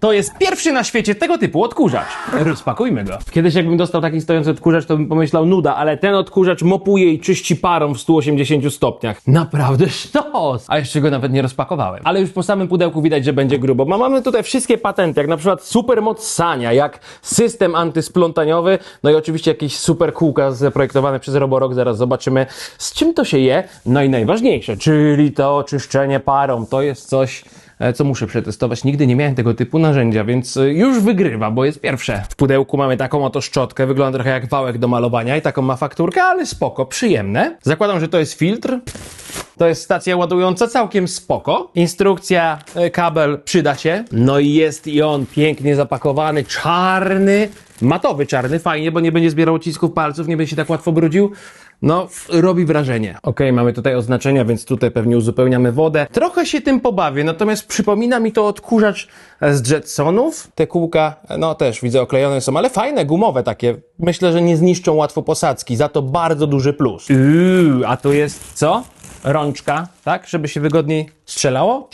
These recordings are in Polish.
To jest pierwszy na świecie tego typu odkurzacz. Rozpakujmy go. Kiedyś jakbym dostał taki stojący odkurzacz, to bym pomyślał nuda, ale ten odkurzacz mopuje i czyści parą w 180 stopniach. Naprawdę sztos! A jeszcze go nawet nie rozpakowałem. Ale już po samym pudełku widać, że będzie grubo. Ma- Mamy tutaj wszystkie patenty, jak na przykład supermoc sania, jak system antysplątaniowy, no i oczywiście jakieś super kółka zaprojektowane przez Roborock. Zaraz zobaczymy, z czym to się je. No i najważniejsze, czyli to czyszczenie parą. To jest coś co muszę przetestować. Nigdy nie miałem tego typu narzędzia, więc e, już wygrywa, bo jest pierwsze. W pudełku mamy taką oto szczotkę, wygląda trochę jak wałek do malowania i taką ma fakturkę, ale spoko, przyjemne. Zakładam, że to jest filtr. To jest stacja ładująca, całkiem spoko. Instrukcja, e, kabel przyda się. No i jest i on pięknie zapakowany, czarny, matowy czarny, fajnie, bo nie będzie zbierał odcisków palców, nie będzie się tak łatwo brudził. No, robi wrażenie. Ok, mamy tutaj oznaczenia, więc tutaj pewnie uzupełniamy wodę. Trochę się tym pobawię, natomiast przypomina mi to odkurzacz z Jetsonów. Te kółka, no też widzę oklejone są, ale fajne, gumowe takie. Myślę, że nie zniszczą łatwo posadzki, za to bardzo duży plus. Uuu, a to jest co? Rączka, tak? Żeby się wygodniej strzelało?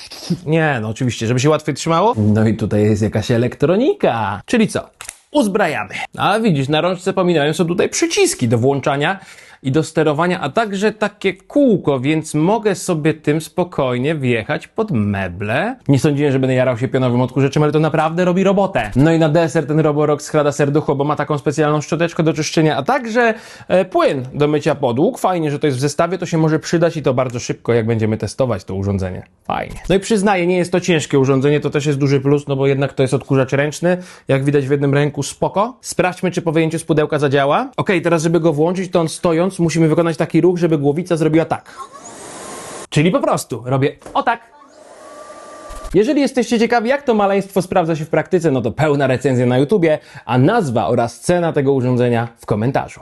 Nie, no oczywiście, żeby się łatwiej trzymało. No i tutaj jest jakaś elektronika. Czyli co? Uzbrajamy. A widzisz, na rączce pominąłem, są tutaj przyciski do włączania i do sterowania, a także takie kółko, więc mogę sobie tym spokojnie wjechać pod meble. Nie sądziłem, że będę jarał się pionowym odkurzaczem, ale to naprawdę robi robotę. No i na deser ten Roborock skrada serducho, bo ma taką specjalną szczoteczkę do czyszczenia, a także e, płyn do mycia podłóg. Fajnie, że to jest w zestawie, to się może przydać i to bardzo szybko, jak będziemy testować to urządzenie. Fajnie. No i przyznaję, nie jest to ciężkie urządzenie, to też jest duży plus, no bo jednak to jest odkurzacz ręczny. Jak widać w jednym ręku, spoko. Sprawdźmy, czy po wyjęciu z pudełka zadziała. Ok, teraz żeby go włączyć, to on musimy wykonać taki ruch, żeby głowica zrobiła tak. Czyli po prostu robię o tak. Jeżeli jesteście ciekawi, jak to maleństwo sprawdza się w praktyce, no to pełna recenzja na YouTubie, a nazwa oraz cena tego urządzenia w komentarzu.